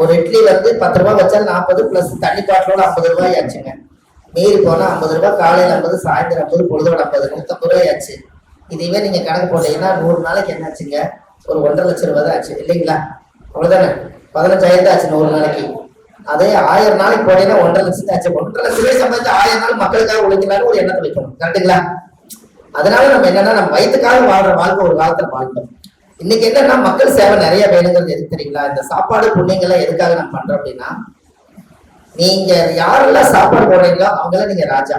ஒரு இட்லி வந்து பத்து ரூபாய் வச்சா நாற்பது பிளஸ் தண்ணி பாட்டிலோட ஐம்பது ரூபாய் ஆச்சுங்க மீறி போனா ஐம்பது ரூபாய் காலையில ஐம்பது சாயந்தரம் ஐம்பது பொழுதோட ஐம்பது நூத்தம்பது ரூபாய் ஆச்சு இதுவே நீங்க கணக்கு போட்டீங்கன்னா நூறு நாளைக்கு என்ன ஆச்சுங்க ஒரு ஒன்றரை லட்சம் ரூபாய் தான் ஆச்சு இல்லைங்களா? அவ்வளவுதானே? பதினஞ்சாயிரம் ஆச்சு நூறு நாளைக்கு. அதே ஆயிரம் நாளைக்கு போனீங்கன்னா ஒன்றரை லட்சம் ஆச்சு. ஒன்றரை லட்சம் ரூபாய் சம்பாதிச்சு ஆயிரம் நாள் மக்களுக்காக உழைக்கலாம்னு ஒரு எண்ணத்தை வைக்கணும். கரெக்டுங்களா அதனால நம்ம என்னன்னா நம்ம வயிற்றுக்காக வாழ்ற வாழ்க்கை ஒரு காலத்துல வாழ்ந்தோம். இன்னைக்கு என்னன்னா மக்கள் சேவை நிறைய வேணுங்கிறது எது தெரியுங்களா? இந்த சாப்பாடு புண்ணியங்கள்லாம் எதுக்காக நம்ம பண்றோம் அப்படின்னா நீங்க யாரெல்லாம் சாப்பாடு போடுறீங்களோ அவங்கள நீங்க ராஜா.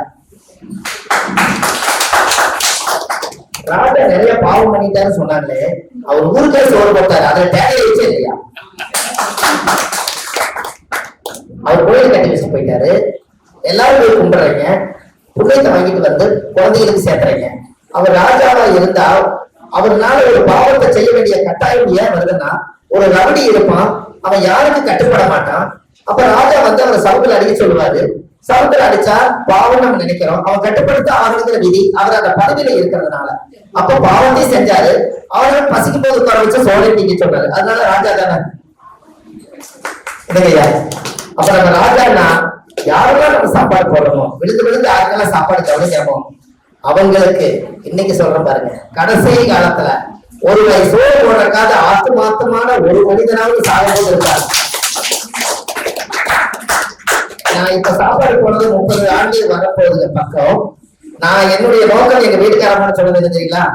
ராஜா நிறைய பாவம் பண்ணிட்டாருன்னு சொன்னாங்களே அவர் ஊருக்கே சோறு போட்டாரு. அதுல தேவையை வச்சே இல்லையா? அவர் கோயில் கட்டி வச்சு போயிட்டாரு. எல்லாரும் போய் கும்பிடுறீங்க. புண்ணியத்தை வாங்கிட்டு வந்து குழந்தைகளுக்கு சேர்த்துறீங்க. அவர் ராஜாவா இருந்தா அவர்னால ஒரு பாவத்தை செய்ய வேண்டிய கட்டாயம் ஏன் வருதுன்னா ஒரு ரவுடி இருப்பான் அவன் யாருக்கு கட்டுப்பட மாட்டான்? அப்ப ராஜா வந்து அவரை சவுத்துல அடிக்க சொல்லுவாரு. சவுத்துல அடிச்சா பாவம் நம்ம நினைக்கிறோம். அவன் கட்டுப்படுத்த ஆகணுங்கிற விதி அவர் அந்த பதவியில இருக்கிறதுனால. அப்ப பாவத்தையும் செஞ்சாரு. அவரை பசிக்கும் போது உட்கார வச்சு சோழன் நீங்க சொன்னாரு. அதனால ராஜா தானே? இல்லையா அப்ப நம்ம ராஜான்னா யாரெல்லாம் நம்ம சாப்பாடு போடுறோமோ? விழுந்து விழுந்து யாருக்கெல்லாம் சாப்பாடு கவனிக்கிறோமோ அவங்களுக்கு இன்னைக்கு சொல்றேன் பாருங்க. கடைசி காலத்துல ஒரு வகை சோறு ஆத்து மாத்தமான ஒரு மனிதனாவது சாகும்போது இருக்காரு. நான் இப்ப சாப்பாடு போனது முப்பது ஆண்டு வரப்போகுது பக்கம். நான் என்னுடைய நோக்கம் எங்க வீட்டுக்காரமான சொன்னது தெரியுங்களா?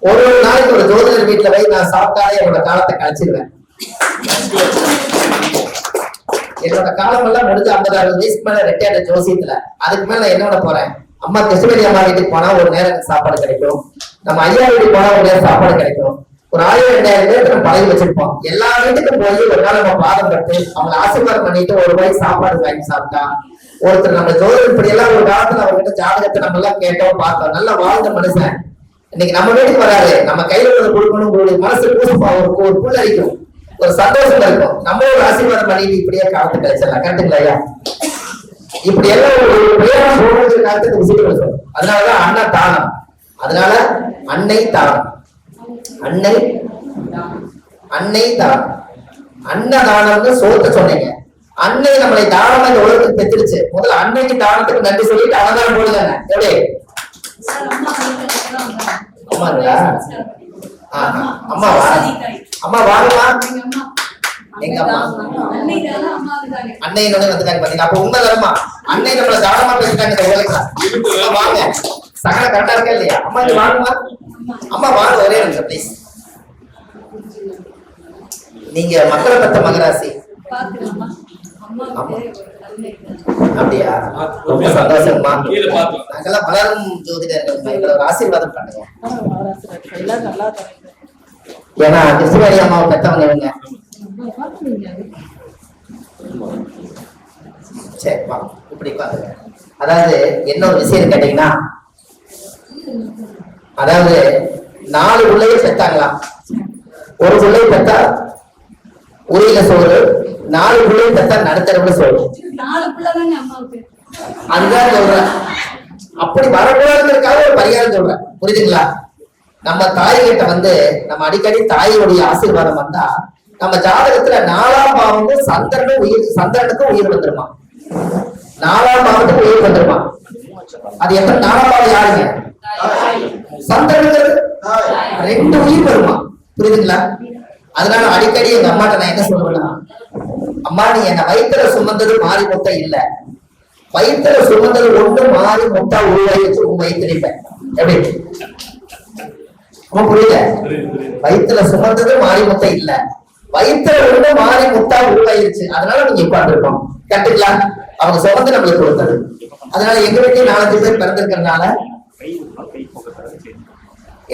ஒரு ஒரு நாளைக்கு ஒரு ஜோதிடர் வீட்டுல போய் நான் சாப்பிட்டாலே என்னோட காலத்தை கழிச்சிருவேன். என்னோட காலம் எல்லாம் முடிஞ்சு ஐம்பது அறுபது வயசுக்கு மேல ரிட்டையர்ட் ஜோசியத்துல. அதுக்கு மேல நான் என்னோட போறேன்? அம்மா கிருஷ்ணகிரி அம்மா வீட்டுக்கு போனா ஒரு நேரம் சாப்பாடு கிடைக்கும். நம்ம ஐயா வீட்டுக்கு போனா ஒரு நேரம் சாப்பாடு கிடைக்கும். ஒரு ஆயிரம் ரெண்டாயிரம் பேருக்கு நம்ம பழகி வச்சிருப்போம். எல்லா வீட்டுக்கும் போய் ஒரு நாள் நம்ம பாதம் பட்டு அவங்களை ஆசீர்வாதம் பண்ணிட்டு ஒரு வாய் சாப்பாடு வாங்கி சாப்பிட்டா ஒருத்தர் நம்ம ஜோதிடம் இப்படி எல்லாம் ஒரு காலத்துல அவர்கிட்ட ஜாதகத்தை நம்ம எல்லாம் கேட்டோம் பார்த்தோம். நல்லா வாழ்ந்த மனுஷன். இன்னைக்கு நம்ம வீட்டுக்கு வராது நம்ம கையில உள்ள கொடுக்கணும் உங்களுடைய மனசு பூசப்பா ஒரு ஒரு புல் அடிக்கும் ஒரு சந்தோஷம் இருக்கும். நம்ம ஒரு ஆசீர்வாதம் பண்ணிட்டு இப்படியே காலத்தை கழிச்சிடலாம். கரெக்டுங்களா ஐயா? இப்படி எல்லாம் ஒரு காலத்துக்கு விஷயங்கள் சொல்லும் அதனாலதான் அண்ணா தானம். அதனால அன்னை தானம். அன்னை அன்னை தானம். அன்னதானம்னு சோத்த சொன்னீங்க. அன்னை நம்மளை தானமா இந்த உலகத்துக்கு பெற்றுருச்சு. முதல்ல அன்னைக்கு தானத்துக்கு நன்றி சொல்லிட்டு அன்னதானம் போடுதானே? எப்படி? அம்மாங்களா ஆஹா. அம்மாவா அம்மா வாங்கம்மா எங்க அம்மா? அன்னை நோய் வந்துட்டாங்க பாத்தீங்க அப்ப உண்மை தரமா அன்னை நம்மள தானமா பேசிட்டாங்க இந்த உலகத்துல? வாங்க. சகல கரெக்டா இருக்கா இல்லையா? அம்மா இங்க வாங்கம்மா. அம்மா வாங்க ஒரே நிமிஷம் ப்ளீஸ் நீங்க மக்களை பத்த மகராசி. அப்படியா? ரொம்ப பார்த்தோம். நாங்கெல்லாம் வளரும் ஜோதிடர்கள் எங்களை ஒரு ஆசீர்வாதம் பண்ணுங்க. ஏன்னா கிருஷ்ணவேணி அம்மாவை பெத்தவங்க இவங்க. சரி வா இப்படி உட்காந்துங்க அதாவது என்ன ஒரு விஷயம் கேட்டீங்கன்னா அதாவது நாலு பிள்ளைய பெத்தாங்களாம் ஒரு பிள்ளைய பெத்தா உரியில சோறு நாலு பிள்ளைய பெத்தா நடுத்தரவுல சோறு. அதுதான் சொல்றேன். அப்படி வரக்கூடாதுங்கிறதுக்காக ஒரு பரிகாரம் சொல்றேன். புரியுதுங்களா? நம்ம தாய் கிட்ட வந்து நம்ம அடிக்கடி தாயோடைய ஆசீர்வாதம் வந்தா நம்ம ஜாதகத்துல நாலாம் பாவம் சந்திரனும் உயிர் சந்திரனுக்கும் உயிர் வந்துருமா? நாலாம் பாவத்துக்கு உயிர் வந்துருமா? அது எத்தனை நாலாம் பாவம் யாருங்க? சந்திரனுங்கிறது ரெண்டு உயிர் வருமா? புரியுதுங்களா? அதனால அடிக்கடி எங்க அம்மாட்ட நான் என்ன சொல்லுவேன்னா அம்மா நீ என்ன வயிற்றுல சுமந்தது மாறி மொத்தம் இல்ல. வயிற்றுல சுமந்தது ஒண்ணு மாறி முட்டா உருவாகி வச்சு உங்க வயிற்றுப்பேன் எப்படி? புரியல வயிற்றுல சுமந்தது மாறி முட்டை இல்ல. வயிற்றுல ஒண்ணு மாறி முட்டா உருவாயிருச்சு. அதனால நீங்க உட்காந்துருக்கோம் கரெக்டுங்களா அவங்க சுமந்து நம்மளுக்கு கொடுத்தது. அதனால எங்க வீட்லயும் நாலஞ்சு பேர் பிறந்திருக்கிறதுனால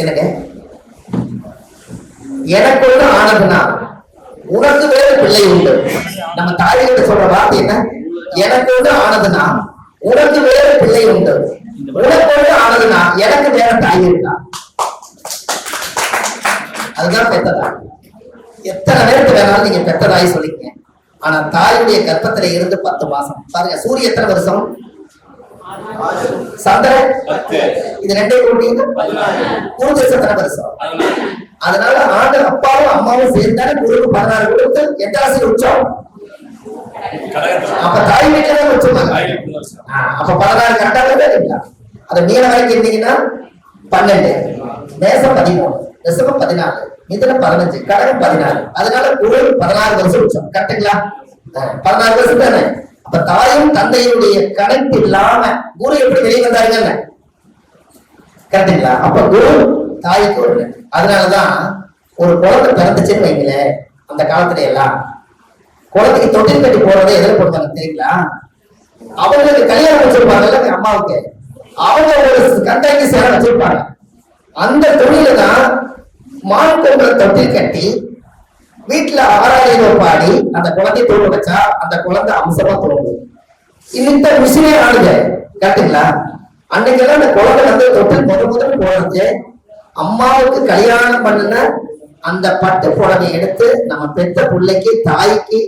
என்னங்க? எனக்கு ஒண்ணு ஆனதுனா உனக்கு வேற பிள்ளை உண்டு. நம்ம தாய்கிட்ட சொல்ற வார்த்தை என்ன? எனக்கு ஒண்ணு ஆனதுனா உனக்கு வேற பிள்ளை உண்டு. உனக்கு ஒண்ணு ஆனதுனா எனக்கு வேற தாய் இருக்கா? அதுதான் பெத்ததான் எத்தனை பேருக்கு வேணாலும் நீங்க பெத்த தாய் சொல்லிக்கங்க. ஆனா தாயுடைய கர்ப்பத்துல இருந்து பத்து மாசம். பாருங்க சூரிய எத்தனை வருஷம்? சந்திரன்? இது ரெண்டையும் கூட்டிங்க. பதினாறு. பூஜை எத்தனை வருஷம்? அதனால ஆண்டு அப்பாவும் அம்மாவும் சேர்ந்தாலே குருவுக்கு பதினாறு கொடுத்து எட்டாசி உச்சம்? அப்ப தாய் வீட்டுல அப்ப பதினாறு கரெக்டா வருதா இல்லைங்களா அது மீன வரைக்கும் இருந்தீங்கன்னா பன்னெண்டு. மேசம் பதிமூணு. ரிசபம் பதினாலு. இதுல பதினஞ்சு கடகம் பதினாறு. அதனால குரு பதினாறு வருஷம் உச்சம் கரெக்டுங்களா பதினாறு வருஷம் தானே? அப்ப தாயும் தந்தையுடைய கணக்கு இல்லாம குரு எப்படி வெளியே வந்தாருங்க? கரெக்டுங்களா அப்ப குரு தாய்க்கு ஒரு அதனாலதான் ஒரு குழந்தை பிறந்துச்சுன்னு வைங்களேன் அந்த காலத்துல எல்லாம். குழந்தைக்கு தொட்டில் கட்டி போறதை எதில் போடுவாங்க தெரியுங்களா? அவங்களுக்கு கல்யாணம் வச்சிருப்பாங்கல்ல அம்மாவுக்கு. அவங்க ஒரு கண்டாக்கி சேர வச்சிருப்பாங்க. அந்த தொழில தான் மான் தொட்டில் கட்டி வீட்டுல ஆறாயிரம் பாடி அந்த குழந்தைய தூங்க வச்சா அந்த குழந்தை அம்சமா தோணும் இந்த மிஷினே ஆளுங்க கரெக்டுங்களா அன்னைக்கெல்லாம் அந்த குழந்தை வந்து தொட்டில் முத முதல் போனது அம்மாவுக்கு கல்யாணம் பண்ணின அந்த பட்டு புடவை எடுத்து நம்ம பெற்ற பிள்ளைக்கு தாய்க்கு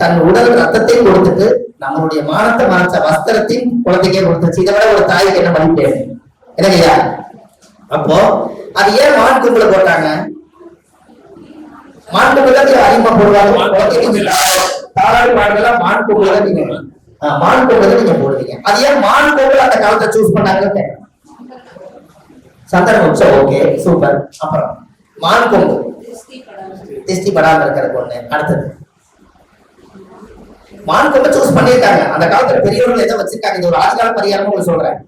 தன் உடல் ரத்தத்தையும் கொடுத்துட்டு நம்மளுடைய மானத்தை மறைச்ச வஸ்திரத்தையும் குழந்தைக்கே கொடுத்துச்சு. இதை விட ஒரு தாய்க்கு என்ன பண்ணிட்டு இல்லையா அப்போ அது ஏன் கும்பல போட்டாங்க? தான் அதிகமா போடுவாங்க. மான் கும்பல தான் நீங்க ஆ, மான் கும்பல தான் நீங்க போடுவீங்க. அது ஏன் மான் கும்பல அந்த காலத்தை சூஸ். சந்திரன் உச்சம் ஓகே சூப்பர் அப்புறம் மான் கொம்பு. திஷ்டி படாம இருக்கிறது ஒண்ணு அடுத்தது. மான் கொம்பை சூஸ் பண்ணியிருக்காங்க. அந்த காலத்துல பெரியவர்கள் எதை வச்சிருக்காங்க? இது ஒரு ஆதிகால பரிகாரம் உங்களுக்கு சொல்றேன்.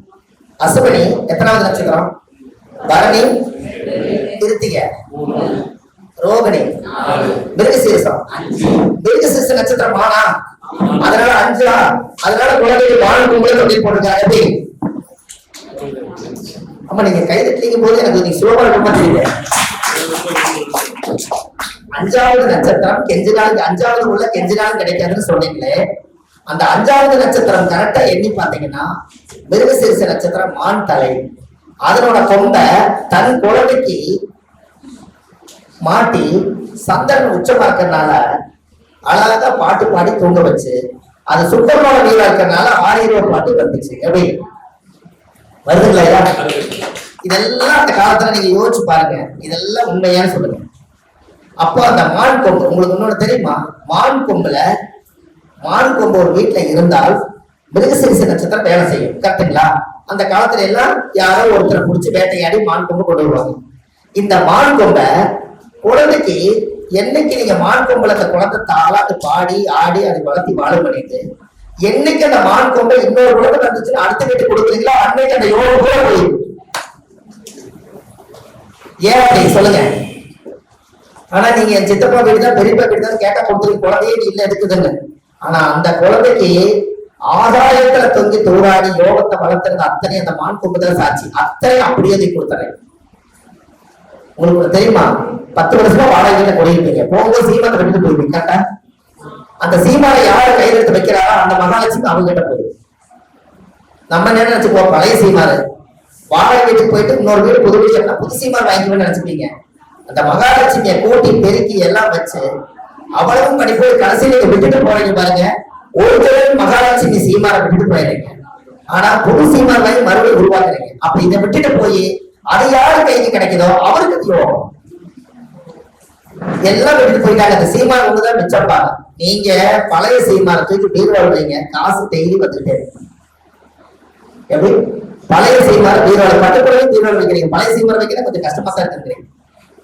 அசுபனி எத்தனாவது நட்சத்திரம்? பரணி திருத்திக ரோகிணி மிருகசீரசம். மிருகசீரச நட்சத்திரம் மானா அதனால அஞ்சா அதனால குழந்தைகள் மான் கொம்புல தொட்டி போட்டிருக்காங்க. எப்படி? ஆமா நீங்க கை தட்டிக்கும் போது எனக்கு நீங்க சுலபமா ரொம்ப தெரியல அஞ்சாவது நட்சத்திரம் கெஞ்சு நாள் அஞ்சாவது உள்ள கெஞ்சு நாள் கிடைக்காதுன்னு சொன்னீங்களே. அந்த அஞ்சாவது நட்சத்திரம் கரெக்டா எண்ணி பாத்தீங்கன்னா மிருகசீரிச நட்சத்திரம் மான் தலை. அதனோட கொம்ப தன் குழந்தைக்கு மாட்டி சந்திரன் உச்சமாக்கறனால அழகா பாட்டு பாடி தூங்க வச்சு அது சுத்தமான நீரா இருக்கிறனால ஆயிரம் பாட்டு வந்துச்சு. எப்படி? வருதுங்களா இதெல்லாம் அந்த காலத்துல நீங்க யோசிச்சு பாருங்க. இதெல்லாம் உண்மையான சொல்லுங்க. அப்போ அந்த மான் கொம்பு உங்களுக்கு இன்னொன்னு தெரியுமா? மான் கொம்புல மான் கொம்பு ஒரு வீட்டுல இருந்தால் மிருகசீரிச நட்சத்திரம் வேலை செய்யும். கரெக்டுங்களா அந்த காலத்துல எல்லாம் யாரோ ஒருத்தரை புடிச்சு வேட்டையாடி மான் கொம்பு கொண்டு வருவாங்க. இந்த மான் கொம்பை குழந்தைக்கு என்னைக்கு நீங்க மான் கொம்புல அந்த குழந்தை தாளாட்டு பாடி ஆடி அதை வளர்த்தி வாழ பண்ணிட்டு என்னைக்கு அந்த மான் கொம்பை இன்னொரு குழந்தை வந்துச்சுன்னா அடுத்த வீட்டுக்கு கொடுக்குறீங்களோ அன்னைக்கு அந்த யோகம் கூட போயிடும். ஏன் அப்படி? சொல்லுங்க. ஆனா நீங்க என் சித்தப்பா வீடு தான் பெரியப்பா வீடு தான் கேட்டா கொடுத்துருக்கு குழந்தையே நீ இல்ல இருக்குதுன்னு ஆனா அந்த குழந்தைக்கு ஆதாயத்துல தொங்கி தூராடி யோகத்தை வளர்த்துறது அத்தனை அந்த மான் கொண்டுதான் சாட்சி. அத்தனை அப்படியே நீ கொடுத்துறேன். உங்களுக்கு தெரியுமா? பத்து வருஷமா வாடகை குறையிருப்பீங்க போங்க போகும்போது சீமானை போயிருப்பீங்க. கரெக்டா? அந்த சீமானை யார் கையில் எடுத்து வைக்கிறாரோ அந்த மகாலட்சுமி அவங்க கிட்ட போயிடும் நம்ம என்ன நினைச்சுப்போம் பழைய சீமாரு. வாடகை வீட்டுக்கு போயிட்டு இன்னொரு வீடு புது வீடு புது சீமார் வாங்கிக்கணும்னு நினைச்சுப்பீங்க அந்த மகாலட்சுமியை கூட்டி பெருக்கி எல்லாம் வச்சு அவ்வளவும் பண்ணி போய் நீங்க விட்டுட்டு போறீங்க பாருங்க. ஒரு மகாராட்சி மகாலட்சுமி சீமாரை விட்டுட்டு போயிடுறீங்க ஆனா பொது சீமார் வாங்கி மறுபடியும் உருவாக்குறீங்க. அப்ப இதை விட்டுட்டு போய் அது யாரு கைக்கு கிடைக்குதோ அவருக்கு யோகம் எல்லாம் விட்டுட்டு போயிட்டாங்க. அந்த சீமான் ஒண்ணுதான் மிச்சப்பாங்க நீங்க பழைய சீமானை தூக்கி பீரோல வைங்க. காசு டெய்லி வந்துட்டே எப்படி? பழைய சீமாறு பீரோல பட்டுக்குறையும் பீரோல வைக்கிறீங்க. பழைய சீமாறு வைக்கிறேன் கொஞ்சம் கஷ்டமா தான் இருக்கிறீங்க.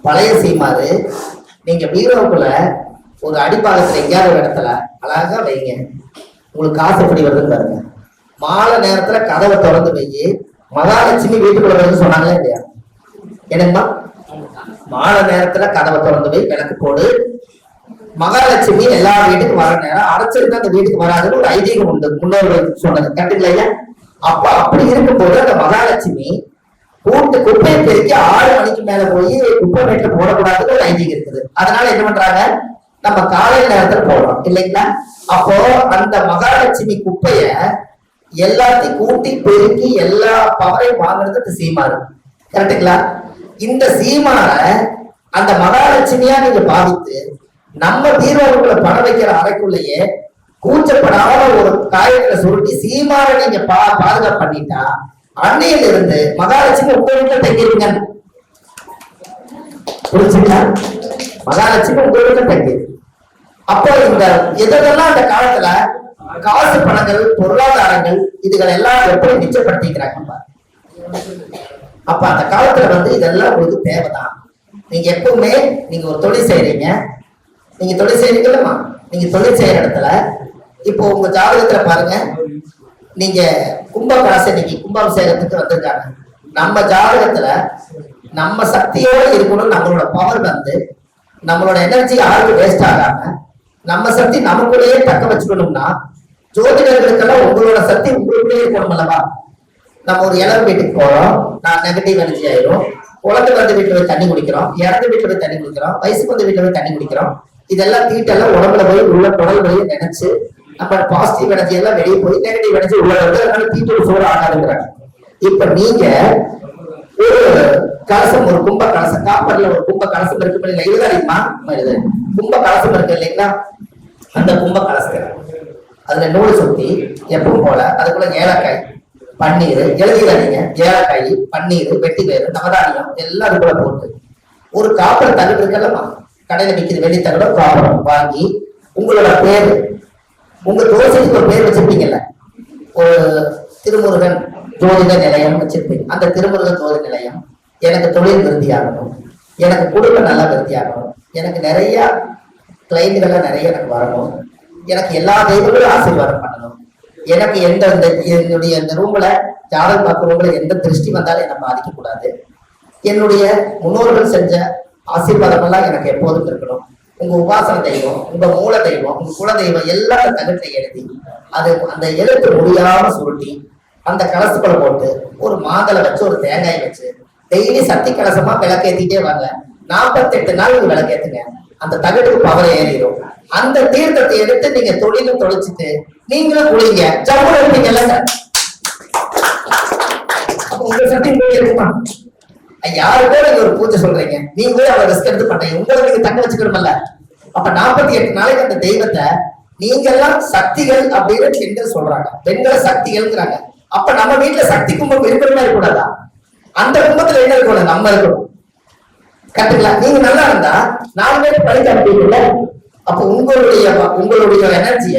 பழைய சீமாறு நீங்க பீரோக்குள்ள ஒரு அடிப்பாகத்துல எங்கேயாவது ஒரு இடத்துல அழகா வைங்க. உங்களுக்கு காசு எப்படி வருதுன்னு பாருங்க. மாலை நேரத்துல கதவை திறந்து வையி மகாலட்சுமி வீட்டுக்குள்ள வருதுன்னு சொன்னாங்களே இல்லையா? என்னங்கம்மா மாலை நேரத்துல கதவை திறந்து போய் விளக்கு போடு. மகாலட்சுமி எல்லா வீட்டுக்கும் வர நேரம் அடைச்சிருந்தா அந்த வீட்டுக்கு வராதுன்னு ஒரு ஐதீகம் உண்டு. முன்னோர்கள் சொன்னது. கட்டுக்கலையா அப்ப அப்படி இருக்கும்போது அந்த மகாலட்சுமி கூட்டு குப்பையை பெருக்கி ஆறு மணிக்கு மேல போய் குப்பை மேட்ல போடக்கூடாதுன்னு ஒரு ஐதீகம் இருக்குது. அதனால என்ன பண்றாங்க? நம்ம காலை நேரத்துல போடுறோம் இல்லைங்களா? அப்போ அந்த மகாலட்சுமி குப்பைய எல்லாத்தையும் கூட்டி பெருக்கி எல்லா பவரையும் வாங்குறது இந்த சீமாறு கரெக்டுங்களா இந்த சீமார அந்த மகாலட்சுமியா நீங்க பாதித்து நம்ம பீரோவுக்குள்ள பணம் வைக்கிற அறைக்குள்ளேயே கூச்சப்படாத ஒரு காயங்களை சுருட்டி சீமார நீங்க பா பாதுகாப்பு பண்ணிட்டா அன்னையில இருந்து மகாலட்சுமி உங்க வீட்டுல தங்கிருங்க புரிஞ்சுங்களா மகாலட்சுமி உங்களுக்கு தங்கி. அப்போ இந்த எதெல்லாம் அந்த காலத்துல காசு பணங்கள் பொருளாதாரங்கள் இதுகள் எல்லாம் எப்படி மிச்சப்படுத்திக்கிறாங்க அப்ப? அந்த காலத்துல வந்து இதெல்லாம் உங்களுக்கு தேவைதான். நீங்க எப்பவுமே நீங்க ஒரு தொழில் செய்யறீங்க நீங்க தொழில் செய்யறீங்களா நீங்க தொழில் செய்யற இடத்துல இப்போ உங்க ஜாதகத்துல பாருங்க. நீங்க கும்பகாசை இன்னைக்கு கும்பாபிஷேகத்துக்கு வந்திருக்காங்க. நம்ம ஜாதகத்துல நம்ம சக்தியோட இருக்கணும் நம்மளோட பவர் வந்து நம்மளோட எனர்ஜி யாருக்கும் வேஸ்ட் ஆகாம நம்ம சக்தி நமக்குள்ளேயே தக்க வச்சுக்கணும்னா ஜோதிடர்களுக்கெல்லாம் உங்களோட சக்தி உங்களுக்குள்ளேயே இருக்கணும் அல்லவா? நம்ம ஒரு இளம் வீட்டுக்கு போறோம். நான் நெகட்டிவ் எனர்ஜி ஆயிரும். குழந்தை வந்து வீட்டுல போய் தண்ணி குடிக்கிறோம். இறந்த வீட்டுல போய் தண்ணி குடிக்கிறோம். வயசுக்கு வந்த வீட்டுல போய் தண்ணி குடிக்கிறோம். இதெல்லாம் தீட்டெல்லாம் உடம்புல போய் உள்ள குடல் வழியை நினைச்சு நம்ம பாசிட்டிவ் எனர்ஜி எல்லாம் வெளியே போய் நெகட்டிவ் எனர்ஜி உள்ள வந்து அதனால தீட்டோட சோறு ஆகாதுங்கிறாங்க. இப்ப நீங்க கலசம் ஒரு கும்ப கலசம். காப்பர்ல ஒரு கும்ப கலசம் இருக்கு இல்லைங்களா இதுதான் அதிகமா இது. கும்ப கலசம் இருக்கு இல்லைங்களா? அந்த கும்ப கலசம் அதுல நூல் சுத்தி எப்பவும் போல அதுக்குள்ள ஏலக்காய் பன்னீர் எழுதிடாதீங்க ஏலக்காய் பன்னீர் வெட்டி வேறு நவதானியம் எல்லாம் அதுக்குள்ள போட்டு. ஒரு காப்பர் தகடு இருக்கலாமா கடையில விற்கிது வெள்ளி தகடம் காப்பரம் வாங்கி உங்களோட பேரு. உங்க தோசைக்கு ஒரு பேர் வச்சிருப்பீங்கல்ல? ஒரு திருமுருகன் ஜோதிட நிலையம் வச்சிருப்பேன். அந்த திருமுருகன் ஜோதி நிலையம் எனக்கு தொழில் விருத்தியாகணும். எனக்கு குடும்பம் நல்லா விருத்தியாகணும். எனக்கு நிறைய கிளைண்ட்கள்லாம் நிறைய எனக்கு வரணும். எனக்கு எல்லா தெய்வங்களும் ஆசீர்வாதம் பண்ணணும். எனக்கு எந்த இந்த என்னுடைய இந்த ரூம்ல ஜாதகம் பார்க்க ரூம்ல எந்த திருஷ்டி வந்தாலும் என்னை பாதிக்க கூடாது என்னுடைய முன்னோர்கள் செஞ்ச ஆசீர்வாதம் எல்லாம் எனக்கு எப்போதும் இருக்கணும். உங்க உபாசன தெய்வம் உங்க மூல தெய்வம் உங்க குல தெய்வம் எல்லாத்தையும் தகட்டை எழுதி அது அந்த எழுத்து முடியாம சுருட்டி அந்த கலசுக்குள்ள போட்டு ஒரு மாதளை வச்சு ஒரு தேங்காய் வச்சு டெய்லி சக்தி கலசமா விளக்கேத்திட்டே வாங்க. நாற்பத்தெட்டு நாள் நீங்க விளக்கேத்துங்க. அந்த தகடுக்கு பவர் ஏறிடும். அந்த தீர்த்தத்தை எடுத்து நீங்க தொழிலும் தொலைச்சிட்டு நீங்களும் குளிங்க. ஜம்மு இருப்பீங்கல்ல சார்? அப்ப உங்க சக்தி இருக்குமா? யாருக்கோ நீங்க ஒரு பூஜை சொல்றீங்க? நீங்களே அவரை ரிஸ்க் எடுத்து பண்றீங்க. உங்களை நீங்க தக்க வச்சுக்கணும்ல அப்ப நாற்பத்தி எட்டு நாளைக்கு அந்த தெய்வத்தை நீங்க எல்லாம் சக்திகள் அப்படின்னு பெண்கள் சொல்றாங்க. பெண்களை சக்திகள்ங்கிறாங்க. அப்ப நம்ம வீட்டுல சக்தி கும்பம் மாதிரி இருக்கக்கூடாதா? அந்த கும்பத்துல என்ன இருக்கணும்? நம்ம இருக்கணும். கரெக்டுங்களா? நீங்க நல்லா இருந்தா நாலு பேர் படிக்க அனுப்பிட்டீங்கல்ல அப்ப உங்களுடைய உங்களுடைய எனர்ஜிய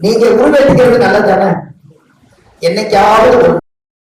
நீங்க உருவேற்றிக்கிறது நல்லது தானே என்னைக்காவது ஒரு